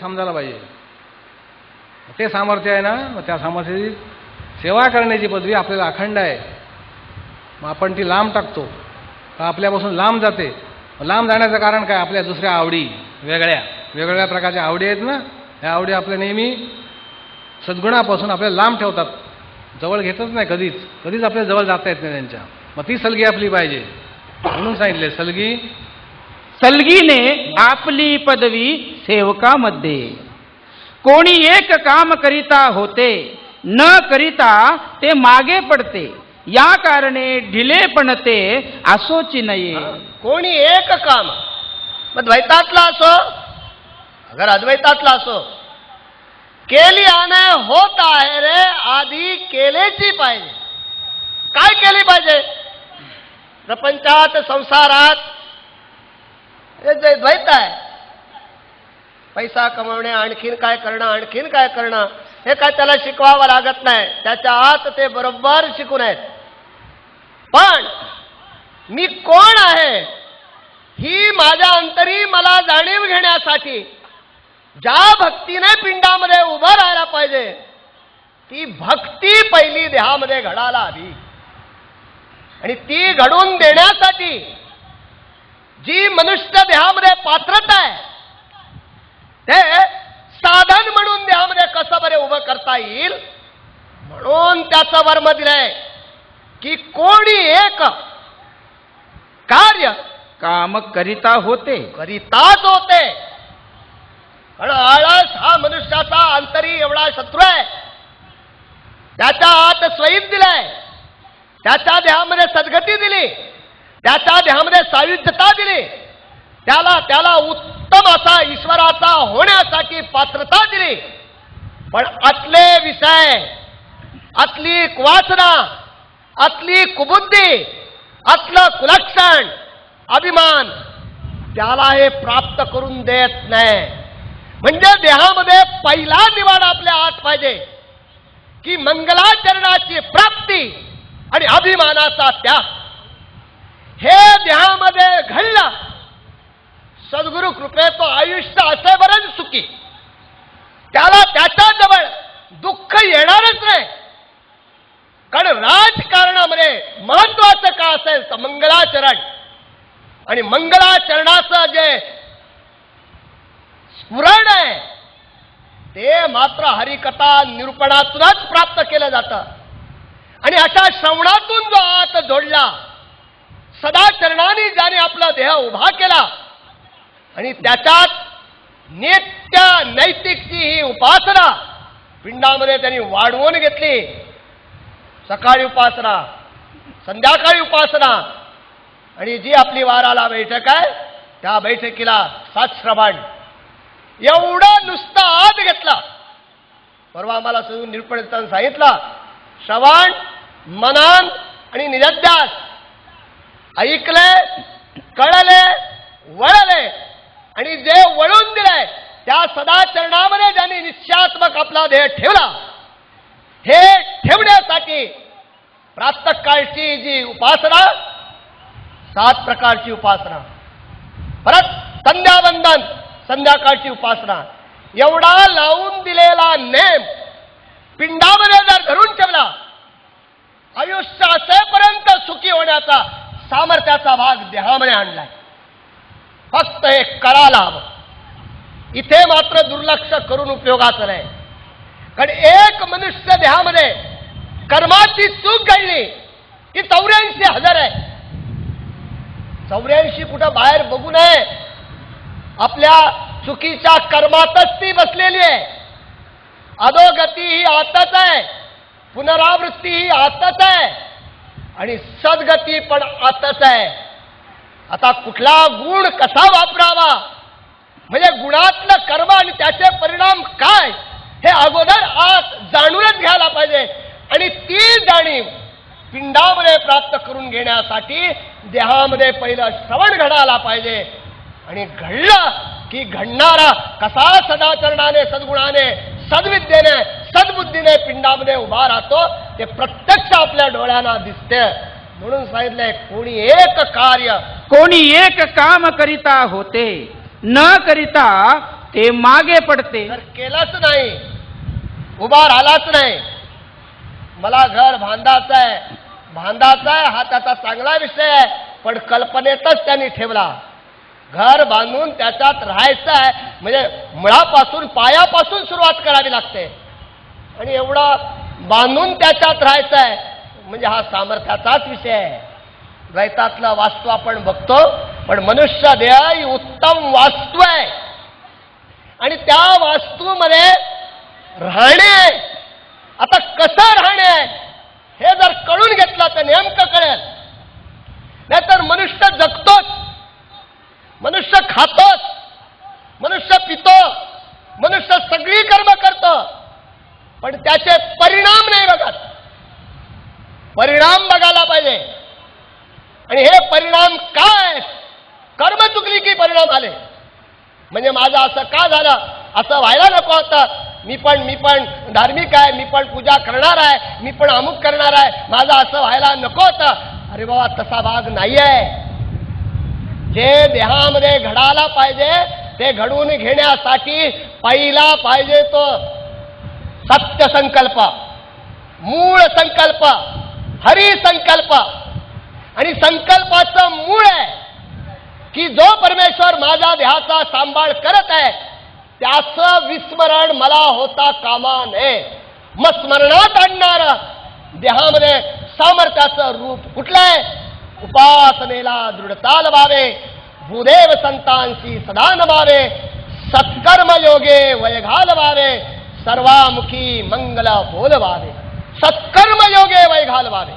समजायला पाहिजे. ते सामर्थ्य आहे ना मग त्या सामर्थ्याची सेवा करण्याची पदवी आपल्याला अखंड आहे. मग आपण ती लांब टाकतो. का आपल्यापासून लांब जाते? लांब जाण्याचं कारण काय? आपल्या दुसऱ्या आवडी वेगळ्या. वेगवेगळ्या प्रकारच्या आवडी आहेत ना ह्या आवडी आपल्या नेहमी सद्गुणापासून आपल्याला लांब ठेवतात. जवळ घेतच नाही कधीच. कधीच आपल्या जवळ जाता येत नाही त्यांच्या. मग ती सलगी आपली पाहिजे. म्हणून सांगितले सलगी सलगीने आपली पदवी सेवकामध्ये. कोणी एक काम करिता होते न करिता ते मागे पडते. या कारणे ढिलेपणते असोची नये. कोणी एक काम मग द्वैतातला असो अगर अद्वैतातला असो केली आणे होत आहे रे आधी केलेची पाहिजे. काय केली पाहिजे? प्रपंचात संसारात द्वैत आहे. पैसा कमवणे आणखीन काय करणं आणखीन काय करणं हे काय त्याला शिकवावं लागत नाही. त्याच्या आत ते बरोबर शिकून आहेत. पण मी कोण आहे? ही माझ्या अंतरी मला जाणीव घेण्यासाठी ज्या भक्तीने पिंडामध्ये उभं राहायला पाहिजे ती भक्ती पहिली देहामध्ये घडायला हवी. आणि ती घडून देण्यासाठी जी मनुष्य देहामध्ये पात्रता आहे. ते साधन म्हणून देहामध्ये कसं बरे उभं करता येईल? म्हणून त्याचं वर्म दिलंय की कोणी एक कार्य काम करिता होते. करिताच होते. आळस हा मनुष्याचा अंतरी एवढा शत्रू आहे. त्याच्या आत स्वैप दिलाय. त्याच्या देहामध्ये सद्गती दिली. त्याच्या देहामध्ये सायुज्यता दिली. त्याला त्याला उत्तम असा ईश्वराचा होण्यासाठी पात्रता दिली. पण आतले विषय आतली कुवासना आतली कुबुद्धी आतलं कुलक्षण अभिमान त्याला हे प्राप्त करून देत नाही. म्हणजे देहामध्ये पहिला निवाड आपल्या आत पाहिजे. की मंगलाचरणाची प्राप्ती आणि अभिमानाचा त्याग. हे देहामध्ये घडलं. सद्गुरु कृपेचं आयुष्य असेपर्यंत सुखी. त्याला त्याच्याजवळ दुःख येणारच नाही. कारण राजकारणामध्ये महत्वाचं का असेल तर मंगलाचरण. आणि मंगलाचरणाचं जे स्फुरण आहे ते मात्र हरिकथा निरूपणातूनच प्राप्त केलं जातं. आणि अशा श्रवणातून जो आत जोडला सदाचरणाने ज्याने आपला देह उभा केला आणि त्याच्यात नित्य नैतिकची ही उपासना पिंडामध्ये त्यांनी वाढवून घेतली. सकाळी उपासना संध्याकाळी उपासना आणि जी आपली वाराला बैठक आहे त्या बैठकीला सात श्रवण एवढं नुसतं आत घेतला. परवा आम्हाला सगळं निरूपण सांगितला सांगितलं श्रवण मनन आणि निरध्यास ऐकलंय कळले वळले आणि जे वळून दिलंय त्या सदाचरणामध्ये ज्यांनी निश्चयात्मक आपला देह ठेवला हे ठेवण्यासाठी प्रातकाळची जी उपासना सात प्रकारची उपासना. परत संध्यावंदन संध्याकाळची उपासना. एवढा लावून दिलेला नेम पिंडामध्ये जर धरून ठेवला आयुष्य असेपर्यंत सुखी होण्याचा सामर्थ्याचा भाग देहामध्ये आणलाय. फक्त हे कळाला हवं इथे मात्र दुर्लक्ष करून उपयोगाचं नाही. कारण एक मनुष्य देहामध्ये कर्माची चूक घडली की चौऱ्याऐंशी हजार आहे. चौऱ्याऐंशी कुठं बाहेर बघू नये. आपल्या चुकीच्या कर्मातच ती बसलेली आहे. अधोगती ही आताच आहे. पुनरावृत्ती ही आताच आहे. आणि सद्गती पण आताच आहे. आता कुठला गुण कसा वापरावा? म्हणजे गुणातलं कर्म आणि त्याचे परिणाम काय? हे अगोदर आत जाणूनच घ्यायला पाहिजे. आणि ती जाणीव पिंडामध्ये प्राप्त करून घेण्यासाठी देहामध्ये पहिलं श्रवण घडायला पाहिजे. आणि घडलं की घडणारा कसा सदाचरणाने सद्गुणाने सद्विद्येने सद्बुद्धीने पिंडामध्ये उभा राहतो ते प्रत्यक्ष आपल्या डोळ्यांना दिसते. म्हणून सांगितलंय कोणी एक कार्य कोणी एक काम करिता होते न करिता ते मागे पडते. जर केलंच नाही उभा राहिलाच नाही. मला घर बांधायचं आहे. बांधायचं आहे हा त्याचा चांगला विषय आहे पण कल्पनेतच त्यांनी ठेवला. घर बांधून त्याच्यात राहायचं आहे म्हणजे मुळापासून पायापासून सुरुवात करावी लागते. आणि एवढा बांधून त्याच्यात राहायचं आहे म्हणजे हा सामर्थ्याचाच विषय आहे. द्वैतातलं वास्तू आपण बघतो पण मनुष्य देह ही उत्तम वास्तू आहे. आणि त्या वास्तूमध्ये राहणे आहे. आता कसं राहणे आहे हे जर कळून घेतलं तर नेमकं कळेल. नाहीतर मनुष्य जगतोच मनुष्य खातोच मनुष्य पितो मनुष्य सगळी कर्म करतो. पण त्याचे परिणाम बघायला पाहिजे. आणि हे परिणाम काय? कर्म चुकली की परिणाम आले. म्हणजे माझं असं का झालं? असं व्हायला नको होतं मी पण मी पण धार्मिक आहे. मी पण पूजा करणार आहे. मी पण अमुक करणार आहे. माझं असं व्हायला नको होतं अरे बाबा तसा भाग नाही आहे जे देहामध्ये घडायला पाहिजे ते घडवून घेण्यासाठी पहिला पाहिजे तो सत्य संकल्प मूळ संकल्प. हरी संकल्प. आणि संकल्पाचं मूळ आहे की जो परमेश्वर माझ्या देहाचा सांभाळ करत आहे त्याचं विस्मरण मला होता कामा नये. मग स्मरणात आणणार देहामध्ये सामर्थ्याचं रूप कुठलं आहे? उपासनेला दृढता लवावे भूदेव संतांशी सदा नवावे सत्कर्म योगे वय घालवावे सर्वामुखी मंगल बोलवावे. सत्कर्म योगे वय घालवावे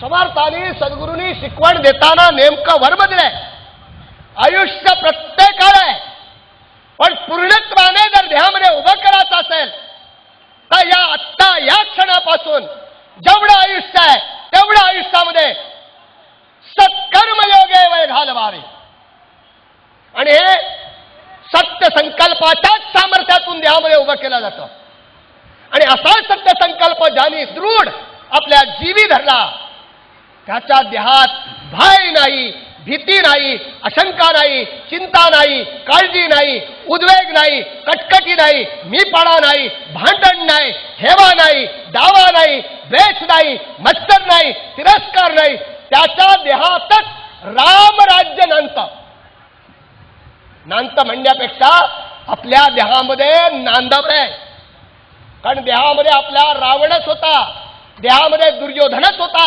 समर्थानी सद्गुरूंनी शिकवण देताना नेमकं वर्म दिलंय आयुष्य प्रत्येकाला आहे. पण पूर्णत्वाने जर देहामध्ये उभं करायचं असेल तर या आत्ता या क्षणापासून जेवढं आयुष्य आहे तेवढं आयुष्यामध्ये सत्कर्म योगे वय घालवावे आणि हे सत्य संकल्पाच्याच सामर्थ्यातून देहामध्ये उभं केलं जातं. आणि असा सत्य संकल्प ज्यांनी दृढ आपल्या जीवी धरला त्याच्या देहात भय नाही भीती नाही अशंका नाही चिंता नाही काळजी नाही उद्वेग नाही कटकटी नाही मीपणा नाही भांडण नाही हेवा नाही दावा नाही द्वेष नाही मत्सर नाही तिरस्कार नाही त्याच्या देहातच रामराज्य नांत नांत म्हणण्यापेक्षा आपल्या देहामध्ये नांदव आहे. कारण देहामध्ये आपला रावणच होता. देहामध्ये दुर्योधनच होता.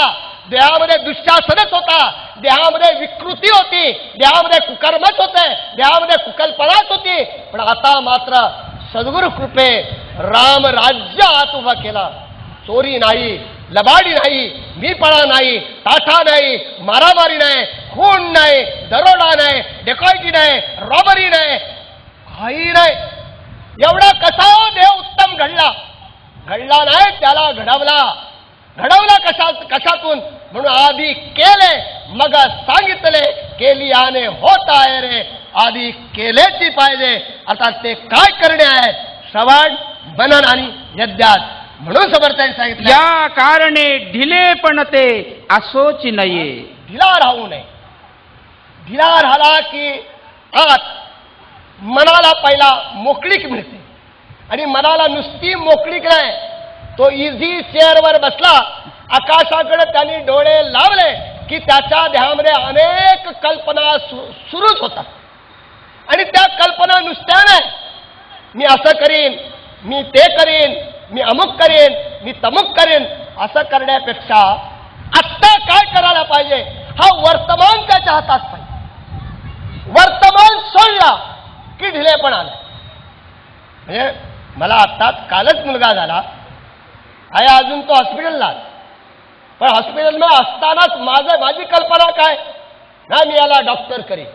देहामध्ये दुःशासनच होता. देहामध्ये विकृती होती. देहामध्ये कुकर्मच होते. देहामध्ये कुकल्पनाच होती. पण आता मात्र सद्गुरु कृपे राम राज्य आत उभा केला. चोरी नाही लबाडी नाही मीपणा नाही ताठा नाही मारामारी नाही खून नाही दरोडा नाही डेकॉयटी नाही रॉबरी नाही काही नाही. एवढा कसा देव उत्तम घडला? घडला नाही त्याला घडवला. घडवला कशा कशातून? म्हणून आधी केले मग सांगितले केली आने होत आहे रे. आधी केलेची पाहिजे. आता ते काय करणे आहे श्रवण मनन आणि यज्ञात. म्हणून समर्थांनी सांगितलं. या कारणे ढिले पण ते असोची नये ढिला राहू नये. ढिला राहिला की आत मनाला पहिला मोकळीक मिळते. आणि मनाला नुसती मोकळीक नाही तो इझी चेअरवर बसला. आकाशाकडे त्यांनी डोळे लावले की त्याच्या ध्यामध्ये अनेक कल्पना सु सुरूच होतात. आणि त्या कल्पना नुसत्या नाही मी असं करीन मी ते करीन मी अमुक करीन मी तमुक करीन असं करण्यापेक्षा आत्ता काय करायला पाहिजे? हा वर्तमान त्याच्या हातात पाहिजे वर्तमान सोडला की ढिलेपण आलं म्हणजे मला आत्ताच कालच मुलगा झाला. आहे अजून तो हॉस्पिटलला. पण हॉस्पिटलमध्ये असतानाच माझं माझी कल्पना काय? ना मी याला डॉक्टर करेन.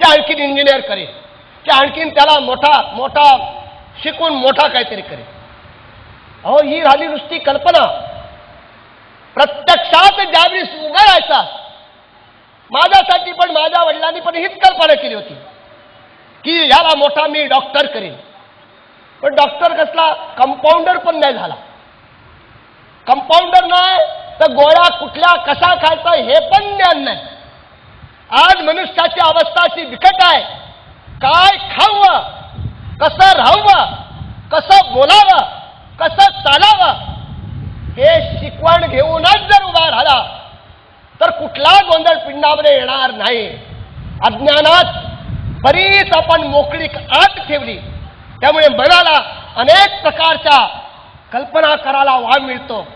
ते आणखीन इंजिनियर करेन. ते आणखीन त्याला मोठा मोठा शिकून मोठा काहीतरी करेन. अहो ही राहिली नुसती कल्पना. प्रत्यक्षात ज्यावेळेस उभं राहायचा माझ्यासाठी पण माझ्या वडिलांनी पण हीच कल्पना केली होती की याला मोठा मी डॉक्टर करेन. पण डॉक्टर कसला कंपाऊंडर पण नाही झाला. कंपाऊंडर नाही तर गोळ्या कुठल्या कसा खायचा हे पण ज्ञान नाही. आज मनुष्याची अवस्था अशी बिकट आहे. काय खावं कसं राहावं कसं बोलावं कसं चालावं हे शिकवण घेऊनच जर उभा राहिला तर कुठला गोंधळ पिंडामध्ये येणार नाही. अज्ञानात बरीच आपण मोकळीक आत ठेवली. त्यामुळे मनाला अनेक प्रकारच्या कल्पना करायला वाव मिळतो.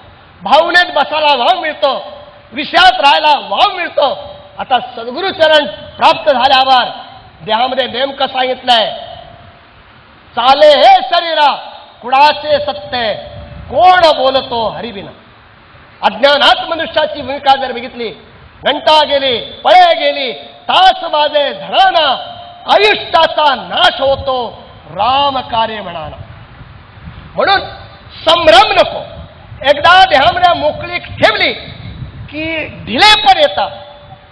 भावनेत बसायला वाव मिळतो. विषयात राहायला वाव मिळतो. आता सद्गुरुचरण प्राप्त झाल्यावर देहामध्ये नेमकं सांगितलंय चाले हे शरीरा कुणाचे सत्य कोण बोलतो हरिविना? अज्ञानात मनुष्याची भूमिका जर बघितली घंटा गेली पळे गेली तास माझे धडाना आयुष्याचा नाश होतो. राम कार्य म्हणाना म्हणून संभ्रम नको. एकदा देहामध्ये मोकळीक ठेवली की ढिलेपण येतात.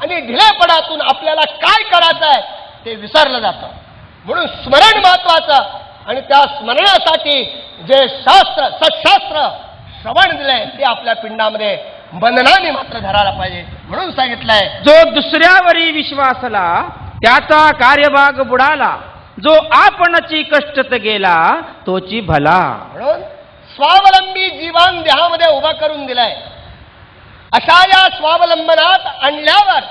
आणि ढिलेपणातून आपल्याला काय करायचं आहे ते विसरलं जातं. म्हणून स्मरण महत्वाचं आणि त्या स्मरणासाठी जे शास्त्र सत्शास्त्र श्रवण दिलंय ते आपल्या पिंडामध्ये बंधनाने मात्र धरायला पाहिजे. म्हणून सांगितलंय जो दुसऱ्यावरी विश्वासला त्याचा कार्यभाग बुडाला जो आपणची कष्टत गेला तोची भला. म्हणून स्वावलंबी जीवन देहामध्ये उभा करून दिलाय. अशा या स्वावलंबनात आणल्यावर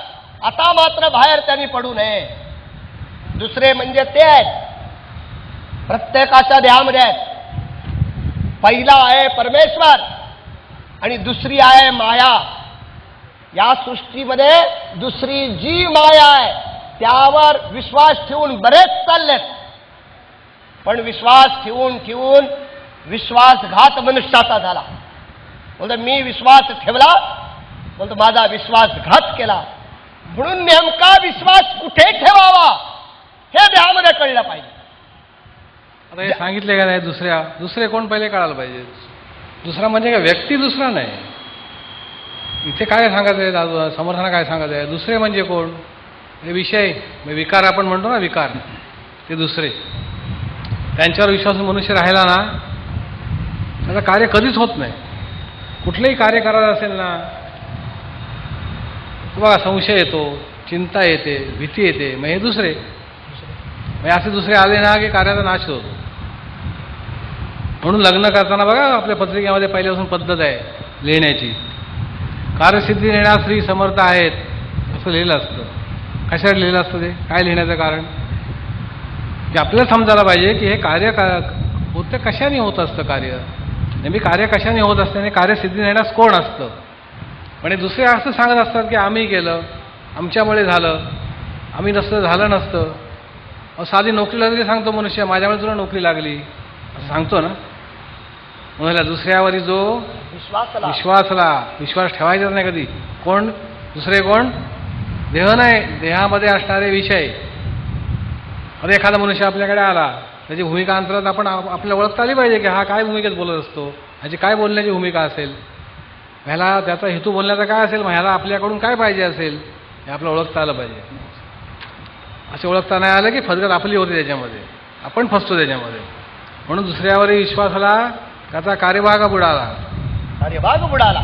आता मात्र बाहेर त्यांनी पडू नये. दुसरे म्हणजे ते आहेत. प्रत्येकाच्या देहामध्ये आहेत. पहिला आहे परमेश्वर आणि दुसरी आहे माया. या सृष्टीमध्ये दुसरी जी माया आहे त्यावर विश्वास ठेवून बरेच चाललेत. पण विश्वास ठेवून ठेवून विश्वासघात मनुष्याचा झाला. बोलतो मी विश्वास ठेवला. बोलतो माझा विश्वासघात केला. म्हणून नेमका विश्वास कुठे ठेवावा हे देहामध्ये कळलं पाहिजे. आता हे सांगितले का नाही दुसऱ्या दुसरे कोण पहिले कळायला पाहिजे? दुसरा म्हणजे का व्यक्ती दुसरा नाही. इथे काय सांगायचं आहे दादू? समर्थांना काय सांगायचं आहे? दुसरे म्हणजे कोण? हे विषय विकार आपण म्हणतो ना विकार. ते दुसरे. त्यांच्यावर विश्वास मनुष्य राहिला ना त्याचं कार्य कधीच होत नाही. कुठलंही कार्य करायचं असेल ना बघा संशय येतो चिंता येते भीती येते. मग हे दुसरे. म्हणजे असे दुसरे आले ना की कार्याचा नाश होतो. म्हणून लग्न करताना बघा आपल्या पत्रिकेमध्ये पहिल्यापासून पद्धत आहे लिहिण्याची. कार्यसिद्धी नेण्यास स्त्री समर्थ आहेत असं लिहिलं असतं. कशावर लिहिलं असतं ते? काय लिहिण्याचं कारण? की आपल्याला समजायला पाहिजे की हे कार्य का होतं कशाने होत असतं कार्य? नेहमी कार्य कशाने होत असतं आणि कार्यसिद्धी नेण्यास कोण असतं? म्हणजे दुसरे असं सांगत असतात की आम्ही केलं आमच्यामुळे झालं आम्ही नसतं झालं नसतं. साधी नोकरीला जरी सांगतो मनुष्य माझ्यामुळे तुला नोकरी लागली. असं सांगतो ना. म्हणाला दुसऱ्यावरी जो विश्वासला. विश्वासला. विश्वास ठेवायचाच नाही कधी. कोण? दुसरे कोण? देह नाही देहामध्ये असणारे विषय. आता एखादा मनुष्य आपल्याकडे आला त्याची भूमिका अंतरात आपण आप- आपल्याला ओळखता आली पाहिजे की हा काय भूमिकेत बोलत असतो ह्याची काय बोलण्याची भूमिका असेल? ह्याला त्याचा हेतू बोलण्याचा काय असेल? मग ह्याला आपल्याकडून काय पाहिजे असेल? हे आपलं ओळखता आलं पाहिजे. असे ओळखता नाही आलं की फसगत आपली होते त्याच्यामध्ये. आपण फसतो त्याच्यामध्ये. म्हणून दुसऱ्यावरही विश्वासाला त्याचा कार्यभाग बुडाला. कार्यभाग बुडाला.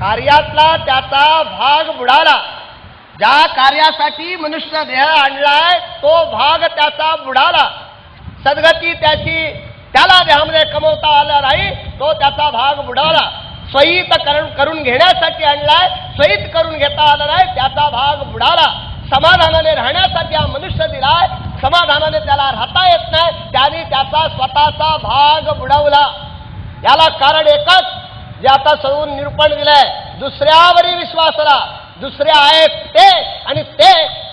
कार्यातला त्याचा भाग बुडाला. ज्या कार्यासाठी मनुष्य देह आणलाय तो भाग त्याचा बुडाला. सदगती त्याची त्याला देहामध्ये कमवता आला नाही तो त्याचा भाग बुडाला. स्वयित करून करून घेण्यासाठी आणलाय स्वयित करून घेता आला नाही त्याचा भाग बुडाला. समाधानाने राहण्यासाठी हा मनुष्य दिलाय समाधानाने त्याला राहता येत नाही त्याने त्याचा स्वतःचा भाग बुडवला. याला कारण एकच जे आता सर्व निरूपण दिलंय दुसऱ्यावरील विश्वासला. दुसरे आहेत ते. आणि ते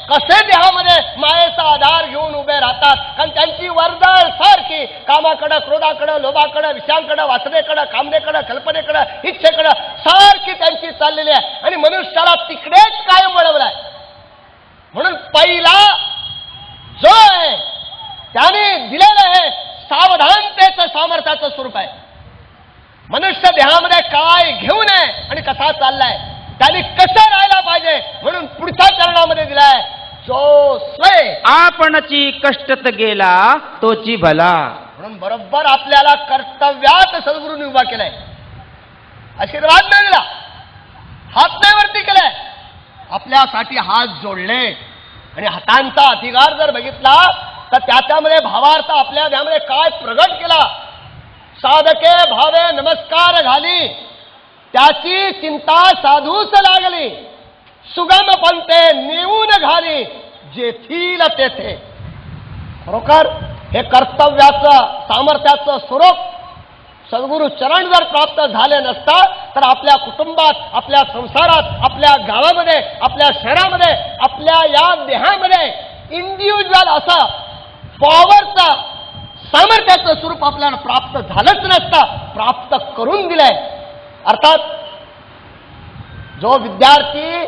कसे देहामध्ये मायेचा आधार घेऊन उभे राहतात. कारण त्यांची वर्दळ सारखी कामाकडं क्रोधाकडं लोभाकडं विषयांकडं वासनेकडं कामनेकडं कल्पनेकडं इच्छेकडं सारखी त्यांची चाललेली आहे. आणि मनुष्याला तिकडेच कायम वळवलाय. म्हणून पहिला जो आहे त्याने दिलेलं आहे सावधानतेचं सामर्थ्याचं स्वरूप आहे. मनुष्य देहामध्ये काय घेऊ नये आणि कसा चाललाय त्यांनी कसं राहायला पाहिजे म्हणून पुढच्या चरणामध्ये दिलाय. जो स्वय आपणची कष्टत गेला तोची भला. म्हणून बरोबर आपल्याला कर्तव्यात सद्गुरूंनी उभा केलाय. आशीर्वाद नाही दिला हात नाही वरती केलाय. आपल्यासाठी हात जोडले. आणि हातांचा अधिकार जर बघितला तर त्याच्यामध्ये भावार्थ आपल्या त्यामध्ये काय प्रगट केला? साधके भावे नमस्कार घाली. त्याची चिंता साधूस लागली सुगम पंते नेऊन घाली जेथील तेथे खरोखर हे कर्तव्याचं सामर्थ्याचं स्वरूप सद्गुरु चरण जर प्राप्त झाले नसता तर आपल्या कुटुंबात आपल्या संसारात आपल्या गावामध्ये आपल्या शहरामध्ये आपल्या या देहामध्ये इंडिव्हिज्युअल असं पॉवरचं सामर्थ्याचं स्वरूप आपल्याला प्राप्त झालंच नसतं प्राप्त करून दिलंय अर्थात जो विद्यार्थी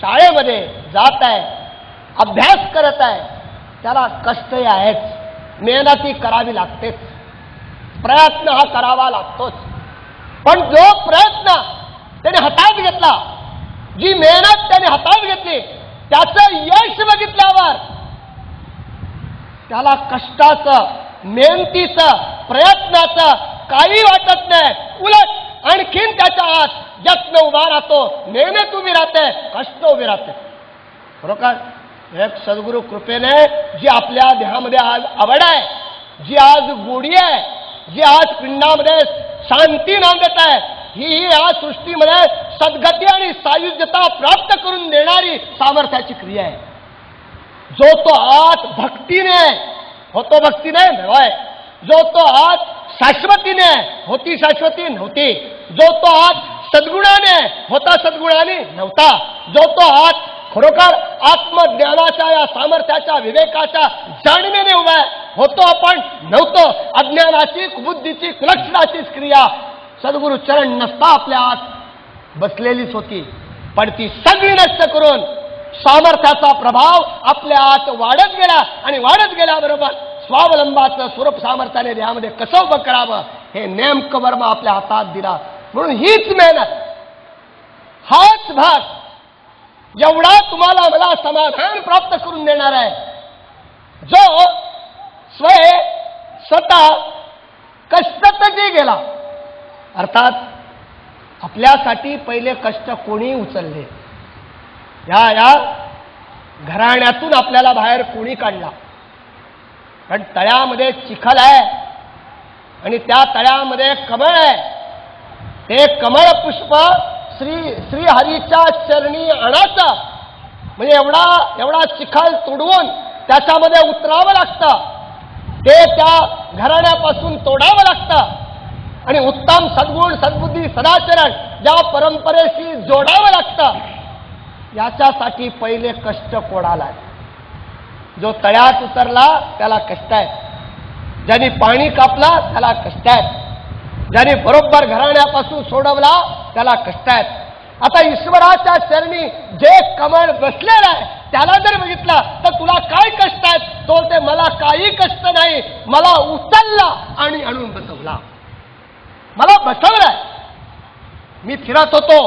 शाळेमध्ये जात आहे अभ्यास करत आहे त्याला कष्टही आहेच. मेहनती करावी लागतेच. प्रयत्न हा करावा लागतोच. पण जो प्रयत्न त्याने हातात घेतला जी मेहनत त्याने हातात घेतली त्याचं यश बघितल्यावर त्याला कष्टाचं मेहनतीचं प्रयत्नाचं काही वाटत नाही. उलट आणखीन त्याच्या आत यत्न उभा राहतो. मेहनत उभी राहते कष्ट उभी राहते. बरोबर एक सद्गुरु कृपेने जी आपल्या देहामध्ये आज आवड आहे जी आज गोडी आहे जी आज पिंडामध्ये शांती नांदत आहे ही ही या सृष्टीमध्ये सद्गती आणि सायुज्यता प्राप्त करून देणारी सामर्थ्याची क्रिया आहे. जो तो आत भक्तीने होतो भक्तीने होय. जो तो आत शाश्वतीने होती शाश्वती नव्हती. जो तो आत सद्गुणाने होता सद्गुणाने नव्हता. जो तो आत खरोखर आत्मज्ञानाच्या या सामर्थ्याच्या विवेकाच्या जाणीवेने उभा आहे. होतो आपण नव्हतो. अज्ञानाची बुद्धीची कुलक्षणाचीच क्रिया सद्गुरु चरण नसता आपल्या आत बसलेलीच होती. पण ती सगळी नष्ट करून सामर्थ्याचा प्रभाव आपल्या आत वाढत गेला आणि वाढत गेल्याबरोबर स्वावलंबाचं स्वरूप सामर्थ्याने देहामध्ये कसं उभं करावं हे नेमकं वर्म आपल्या हातात दिला. म्हणून हीच मेहनत हाच भाग एवढा तुम्हाला मला समाधान प्राप्त करून देणार आहे. जो स्वय स्वतः कष्टतही गेला. अर्थात आपल्यासाठी पहिले कष्ट कोणी उचलले? या या घराण्यातून आपल्याला बाहेर कोणी काढला? कारण तळ्यामध्ये चिखल आहे. आणि त्या तळ्यामध्ये कमळ आहे. ते कमळ पुष्प श्री श्रीहरीच्या चरणी आणायचं. म्हणजे एवढा एवढा चिखल तोडवून त्याच्यामध्ये उतरावं लागतं. ते त्या घराण्यापासून तोडावं लागतं. आणि उत्तम सद्गुण सद्बुद्धी सदाचरण ज्या परंपरेशी जोडावं लागतं याच्यासाठी पहिले कष्ट कोणाला जो तळ्यात उतरला त्याला कष्ट आहे ज्यांनी पाणी कापला त्याला कष्ट आहेत. ज्यांनी बरोबर घराण्यापासून सोडवला त्याला कष्ट आहेत. आता ईश्वराच्या चरणी जे कमळ बसलेलं आहे त्याला जर बघितलं तर तुला काय कष्ट आहेत? तो ते मला काही कष्ट नाही. मला उचलला आणि आणून बसवला. मला बसवलाय. मी फिरत होतो.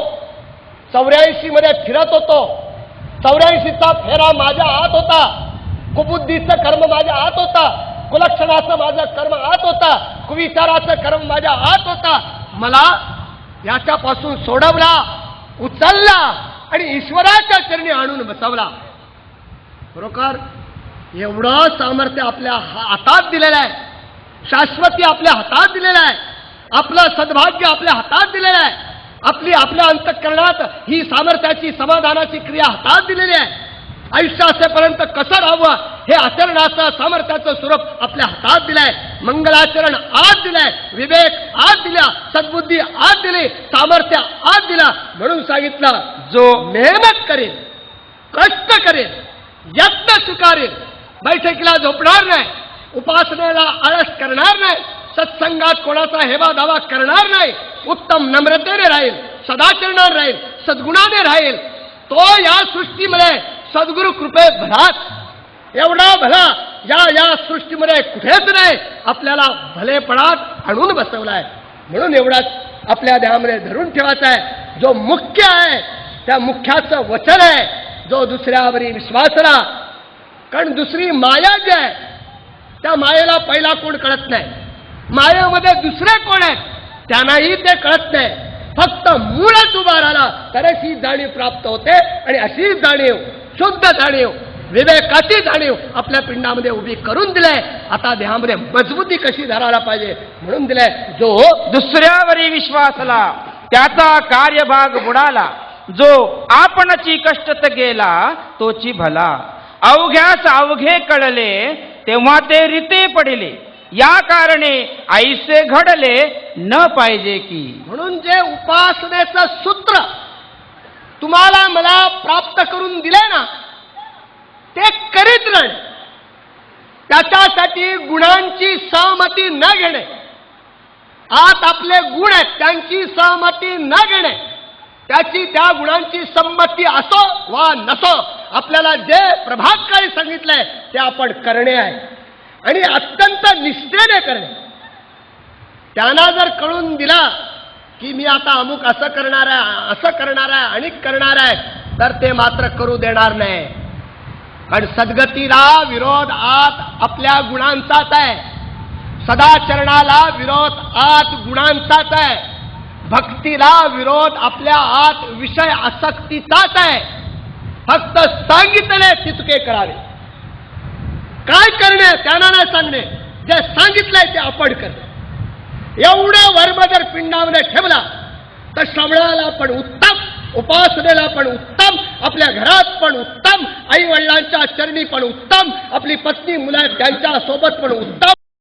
चौऱ्याऐंशी मध्ये फिरत होतो. चौऱ्याऐंशीचा फेरा माझ्या आत होता. कुबुद्धीचं कर्म माझ्या आत होता. कुलक्षणाचं माझं कर्म आत होता. कुविचाराचं कर्म माझ्या आत होता. मला याच्यापासून सोडवला उचलला आणि ईश्वराच्या चरणी आणून बसवला. बरोबर एवढं सामर्थ्य आपल्या हा- हातात दिलेलं आहे. शाश्वती आपल्या हातात दिलेलं आहे. आपलं सद्भाग्य आपल्या हातात दिलेलं आहे. आपली आपल्या अंतकरणात ही सामर्थ्याची समाधानाची क्रिया हातात दिलेली आहे. आयुष्य असेपर्यंत कसं राहावं? हे आचरणाचं सामर्थ्याचं स्वरूप आपल्या हातात दिलंय. मंगलाचरण आज दिलंय. विवेक आज दिला. सद्बुद्धी आज दिली. सामर्थ्य आज दिला. म्हणून सांगितलं जो मेहनत करेल कष्ट करेल यत्न स्वीकारेल बैठकीला झोपणार नाही उपासनेला आळस करणार नाही सत्संगात कोणाचा हेवा दावा करणार नाही उत्तम नम्रतेने राहील सदाचरणाने राहील सद्गुणाने राहील तो या सृष्टीमध्ये सद्गुरु कृपे भरात. एवढा भला या या सृष्टीमध्ये कुठेच नाही. आपल्याला भलेपणात आणून बसवलाय. म्हणून एवढाच आपल्या देहामध्ये धरून ठेवायचा आहे. जो मुख्य आहे त्या मुख्याचं वचन आहे. जो दुसऱ्यावरी राहा. कारण दुसरी माया जी आहे त्या मायेला पहिला कोण कळत नाही? मायेमध्ये दुसरे कोण आहेत? त्यांनाही ते कळत नाही. फक्त मूळच उभा राहिला तरच ही जाणीव प्राप्त होते आणि अशीच जाणीव शुद्ध जाणीव विवेकाची जाणीव आपल्या पिंडामध्ये उभी करून दिलाय. आता देहामध्ये मजबूती कशी धरायला पाहिजे म्हणून दिलाय. जो दुसऱ्यावरी विश्वासला त्याचा कार्यभाग बुडाला. जो आपणची कष्टत गेला तोची भला. अवघ्यास अवघे कळले तेव्हा ते रीते पडिले. या कारणे ऐसे घडले न पाहिजे की. म्हणून जे उपासनेचं सूत्र तुम्हाला मला प्राप्त करून दिले ना ते करीत राहणे त्याच्यासाठी गुणांची सहमती न घेणे. आत आपले गुण आहेत त्यांची सहमती न घेणे. त्याची त्या गुणांची संमती असो वा नसो आपल्याला जे प्रभातकाळी सांगितलंय ते आपण करणे आहे. आणि अत्यंत निष्ठेने करणे. त्यांना जर कळून दिला की मी आता अमुक असं करणार आहे असं करणार आहे आणि करणार आहे तर ते मात्र करू देणार नाही. कारण सद्गतीला विरोध आत आपल्या गुणांचाच आहे. सदाचरणाला विरोध आत गुणांचाच आहे. भक्तीला विरोध आपल्या आत विषय आसक्तीचाच आहे. फक्त सांगितले तितके करावे. काय करणे त्यांना नाही सांगणे. जे सांगितलंय ते आपण करणे. एवढा वर्म जर पिंडामध्ये ठेवला तर श्रवणाला पण उत्तम उपासनेला पण उत्तम आपल्या घरात पण उत्तम आई वडिलांच्या चरणी पण उत्तम आपली पत्नी मुला त्यांच्यासोबत पण उत्तम.